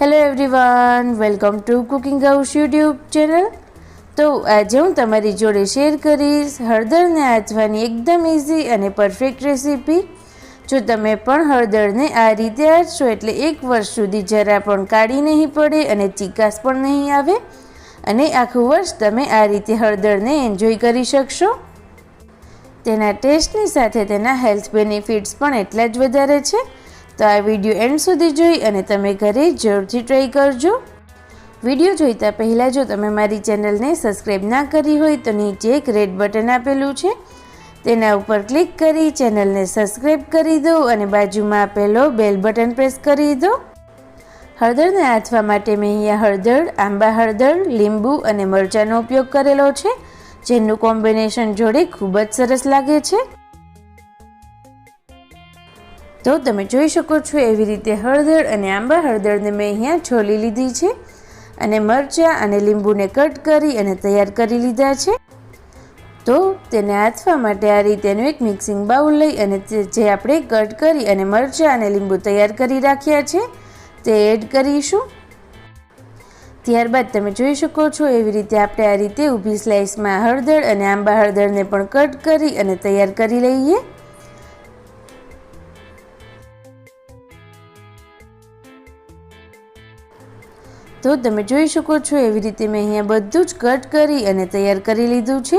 Hello everyone welcome to cooking house YouTube channel તો આજે હું તમારી જોડે શેર કરીશ હળદરને આચવાની એકદમ ઇઝી અને પરફેક્ટ રેસીપી જો તમે પણ હળદરને આ રીતે આચશો એટલે એક વર્ષ સુધી જરા પણ કાળી નહીં પડે અને ચીકાશ પણ નહીં આવે. અને આખું વર્ષ તમે આ રીતે હળદરને એન્જોય કરી શકશો. તેના ટેસ્ટની સાથે તેના હેલ્થ બેનિફિટ્સ પણ એટલા જ વધારે છે. તો આ વીડિયો એન્ડ સુધી જોઈ અને તમે ઘરે જરૂરથી ટ્રાય કરજો. વીડિયો જોઈતા પહેલાં જો તમે મારી ચેનલને સબસ્ક્રાઈબ ના કરી હોય તો નીચે એક રેડ બટન આપેલું છે. તેના ઉપર ક્લિક કરી ચેનલને સબસ્ક્રાઈબ કરી દો અને બાજુમાં આપેલો બેલ બટન પ્રેસ કરી દો. હળદરને આથવા માટે મેં અહીંયા હળદર, આંબા હળદર, લીંબુ અને મરચાંનો ઉપયોગ કરેલો છે, જેનું કોમ્બિનેશન જોડે ખૂબ જ સરસ લાગે છે. તો તમે જોઈ શકો છો એવી રીતે હળદર અને આંબા હળદરને મેં અહીંયા છોલી લીધી છે. અને મરચાં અને લીંબુને કટ કરી અને તૈયાર કરી લીધા છે. તો તેને આથવા માટે આ રીતેનું એક મિક્સિંગ બાઉલ લઈ અને જે આપણે કટ કરી અને મરચાં અને લીંબુ તૈયાર કરી રાખ્યા છે, તે એડ કરીશું. ત્યારબાદ તમે જોઈ શકો છો એવી રીતે આપણે આ રીતે ઊભી સ્લાઇસમાં હળદર અને આંબા હળદરને પણ કટ કરી અને તૈયાર કરી લઈએ. તો તમે જોઈ શકો છો એવી રીતે મેં અહીંયા બધું જ કટ કરી અને તૈયાર કરી લીધું છે.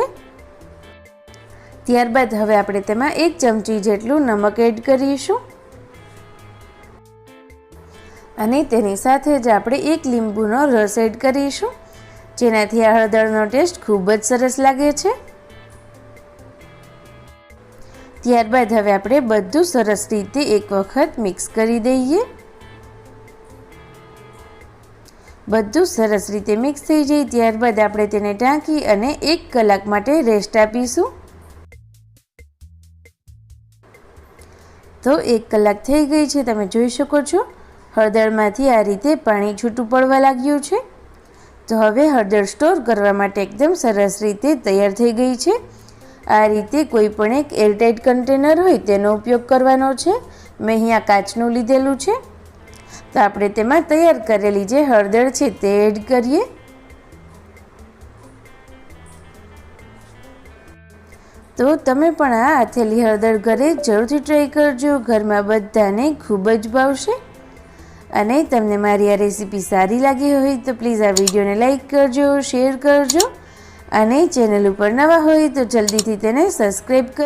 ત્યારબાદ હવે આપણે તેમાં એક ચમચી જેટલું નમક એડ કરીશું. અને તેની સાથે જ આપણે એક લીંબુનો રસ એડ કરીશું. જેનાથી આ હળદરનો ટેસ્ટ ખૂબ જ સરસ લાગે છે. ત્યારબાદ હવે આપણે બધું સરસ રીતે એક વખત મિક્સ કરી દઈએ. બધું સરસ રીતે મિક્સ થઈ જાય, ત્યારબાદ આપણે તેને ઢાંકી અને એક કલાક માટે રેસ્ટ આપીશું. તો એક કલાક થઈ ગઈ છે, તમે જોઈ શકો છો. હળદરમાંથી આ રીતે પાણી છૂટું પડવા લાગ્યું છે. તો હવે હળદર સ્ટોર કરવા માટે એકદમ સરસ રીતે તૈયાર થઈ ગઈ છે. આ રીતે કોઈ પણ એક એરટાઇટ કન્ટેનર હોય, તેનો ઉપયોગ કરવાનો છે. મેં અહીંયા કાચનું લીધેલું છે. તો આપણે તેમાં તૈયાર કરેલી જે હળદર છે તે એડ કરીએ. તો તમે પણ આ આથેલી હળદર ઘરે જરૂરથી ટ્રાય કરજો. ઘરમાં બધાને ખૂબ જ ભાવશે. અને તમને મારી આ રેસીપી સારી લાગી હોય તો પ્લીઝ આ વિડીયોને લાઇક કરજો, શેર કરજો. અને ચેનલ ઉપર નવા હોય તો જલ્દીથી તેને સબસ્ક્રાઈબ કર